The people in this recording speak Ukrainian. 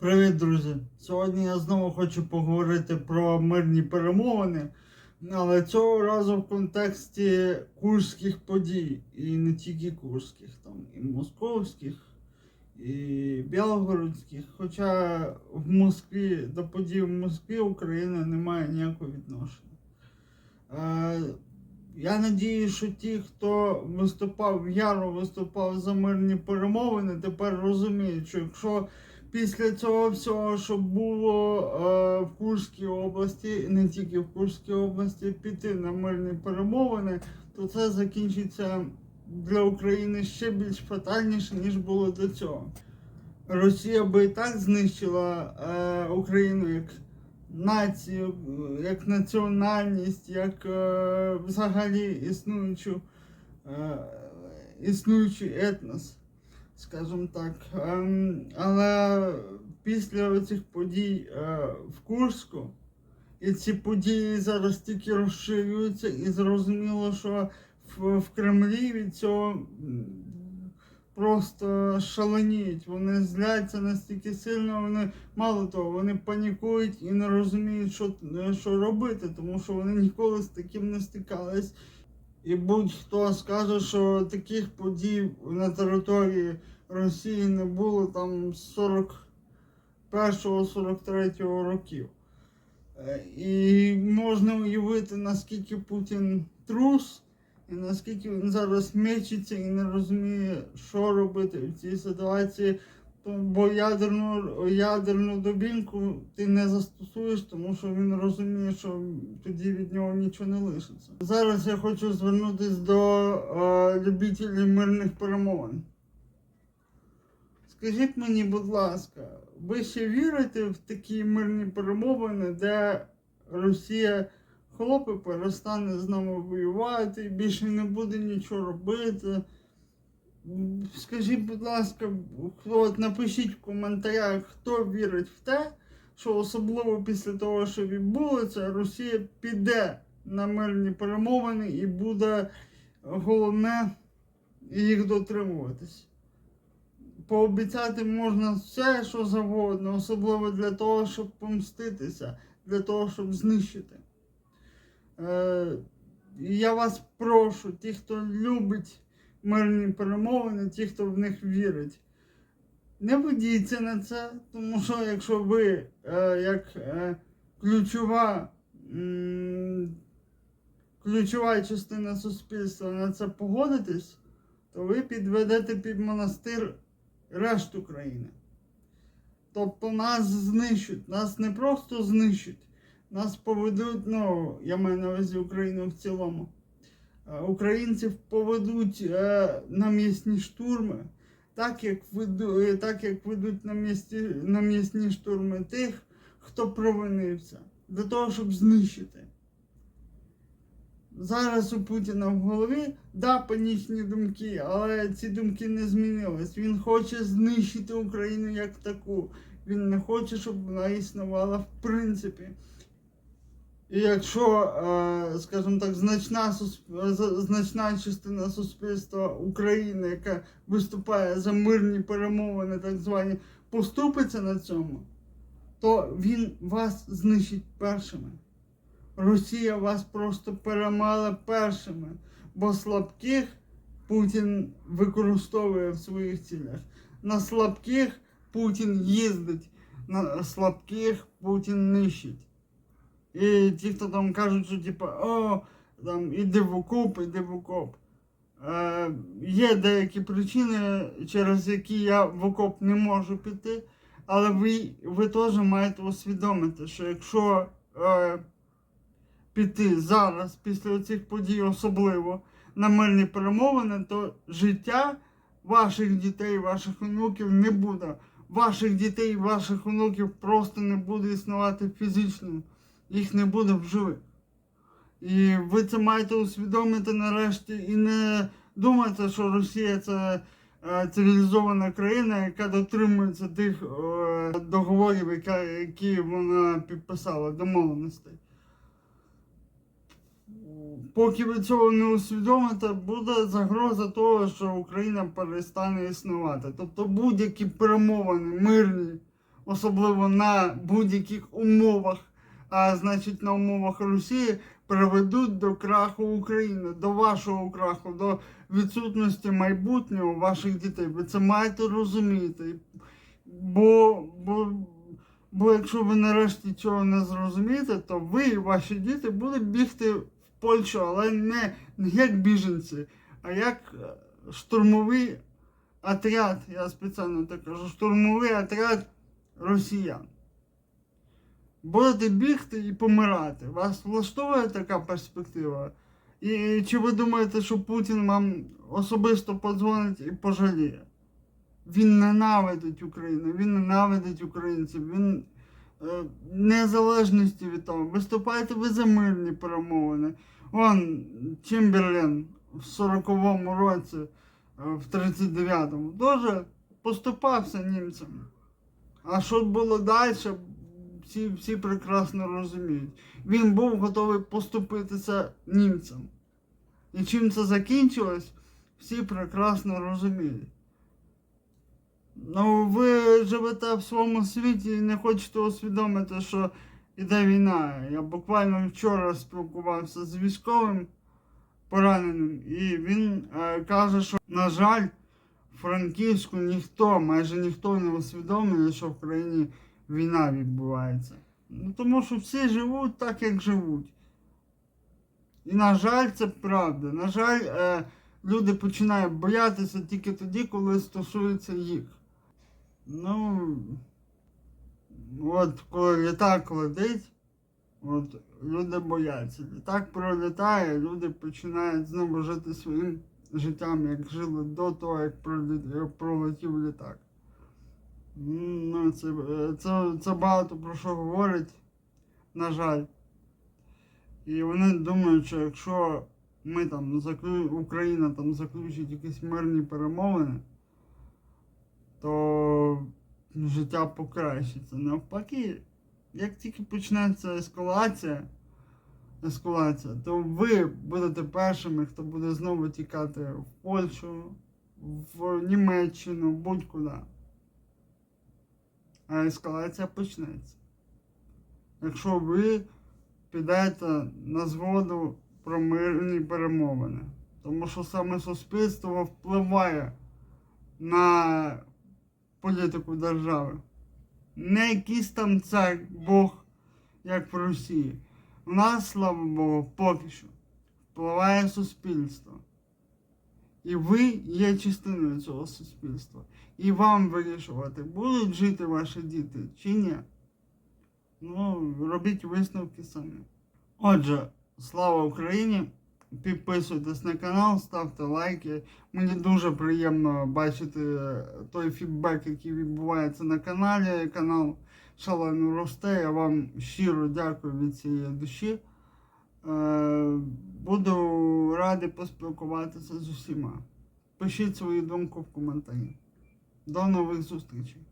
Привіт, друзі! Сьогодні я знову хочу поговорити про мирні перемовини, але цього разу в контексті курських подій. І не тільки курських, там і московських, і білгородських. Хоча в Москві до подій в Москві Україна не має ніякого відношення. Е, я надію, що ті, хто виступав, яро виступав за мирні перемовини, тепер розуміють, що якщо після цього всього, що було е, в Курській області, не тільки в Курській області, піти на мирні перемовини, то це закінчиться для України ще більш фатальніше, ніж було до цього. Росія би і так знищила е, Україну як націю, як національність, як е, взагалі існуючу, е, існуючий етнос, скажімо так. Ем, але після цих подій е, в Курську, і ці події зараз тільки розширюються, і зрозуміло, що в, Кремлі від цього просто шаленіють. Вони зляться настільки сильно, вони мало того, вони панікують і не розуміють, що, що робити, тому що вони ніколи з таким не стикались. І будь-хто скаже, що таких подій на території Росії не було там з 41-43 років. Е, І можна уявити, наскільки Путін трус, і наскільки він зараз мечиться і не розуміє, що робити в цій ситуації. Бо ядерну, ядерну добінку ти не застосуєш, тому що він розуміє, що тоді від нього нічого не лишиться. Зараз я хочу звернутися до е, любителів мирних перемовин. Скажіть мені, будь ласка, ви ще вірите в такі мирні перемовини, де Росія хлопи перестане з нами воювати, більше не буде нічого робити? Скажіть, будь ласка, от напишіть в коментарях, хто вірить в те, що особливо після того, що відбулося, Росія піде на мирні перемовини і буде головне їх дотримуватись. Пообіцяти можна все, що завгодно, особливо для того, щоб помститися, для того, щоб знищити. Е, я вас прошу, ті, хто любить мирні перемовини, ті, хто в них вірить. Не ведіться на це, тому що якщо ви е, як е, ключова, м, ключова частина суспільства на це погодитесь, то ви підведете під монастир решту країни. Тобто нас знищать, нас не просто знищать, нас поведуть, ну, я маю на увазі Україну в цілому. Е, Українців поведуть е, на м'ясні штурми, так як, веду, е, так як ведуть на, місці, на м'ясні штурми тих, хто провинився, для того, щоб знищити. Зараз у Путіна в голові да, панічні думки, але ці думки не змінились. Він хоче знищити Україну як таку. Він не хоче, щоб вона існувала в принципі. І якщо, е, скажімо так, значна, значна частина суспільства України, яка виступає за мирні перемовини, так звані, поступиться на цьому, то він вас знищить першими. Росія вас просто перемала першими, бо слабких Путін використовує в своїх цілях. На слабких Путін їздить, на слабких Путін нищить. І ті, хто там кажуть, що типу, о, там іди в окоп, іди в окоп. Е, є деякі причини, через які я в окоп не можу піти, але ви, ви теж маєте усвідомити, що якщо е, піти зараз, після цих подій особливо, на мирні перемовини, то життя ваших дітей, ваших онуків не буде. Ваших дітей, ваших онуків просто не буде існувати фізично їх не буде в живих. І ви це маєте усвідомити нарешті і не думати, що Росія це е, цивілізована країна, яка дотримується тих е, договорів, які вона підписала, домовленостей. Поки ви цього не усвідомите, буде загроза того, що Україна перестане існувати. Тобто будь-які перемовини мирні, особливо на будь-яких умовах, а значить на умовах Росії, приведуть до краху України, до вашого краху, до відсутності майбутнього ваших дітей. Ви це маєте розуміти. Бо, бо, бо якщо ви нарешті цього не зрозумієте, то ви і ваші діти будуть бігти в Польщу, але не, як біженці, а як е, штурмовий отряд, я спеціально так кажу, штурмовий отряд росіян. Будете бігти і помирати. Вас влаштовує така перспектива? І чи ви думаєте, що Путін вам особисто подзвонить і пожаліє? Він ненавидить Україну, він ненавидить українців, він е, незалежності від того. Виступаєте ви за мирні перемовини. Вон Чемберлен в 40-му році, е, в 39-му, дуже поступався німцям. А що було далі, всі, всі прекрасно розуміють. Він був готовий поступитися німцям. І чим це закінчилось, всі прекрасно розуміють. Ну, ви живете в своєму світі і не хочете усвідомити, що іде війна. Я буквально вчора спілкувався з військовим пораненим, і він е, каже, що, на жаль, Франківську ніхто, майже ніхто не усвідомлює, що в країні війна відбувається. Ну, тому що всі живуть так, як живуть. І, на жаль, це правда. На жаль, е, люди починають боятися тільки тоді, коли стосується їх. Ну, от коли літак летить, от люди бояться. Літак пролітає, люди починають знову жити своїм життям, як жили до того, як пролетів літак. Ну, це, це, це багато про що говорить, на жаль. І вони думають, що якщо ми там. Україна там заключить якісь мирні перемовини, то життя покращиться. Навпаки, як тільки почнеться ескалація, ескалація, то ви будете першими, хто буде знову тікати в Польщу, в Німеччину, будь-куди. А ескалація почнеться. Якщо ви підете на згоду про мирні перемовини. Тому що саме суспільство впливає на політику держави. Не якийсь там цар Бог, як в Росії. У нас, слава Богу, поки що впливає суспільство. І ви є частиною цього суспільства. І вам вирішувати, будуть жити ваші діти чи ні. Ну, робіть висновки самі. Отже, слава Україні! Підписуйтесь на канал, ставте лайки. Мені дуже приємно бачити той фідбек, який відбувається на каналі. Канал шалено росте. Я вам щиро дякую від цієї душі. Е, Буду радий поспілкуватися з усіма. Пишіть свою думку в коментарі. До нових зустрічей!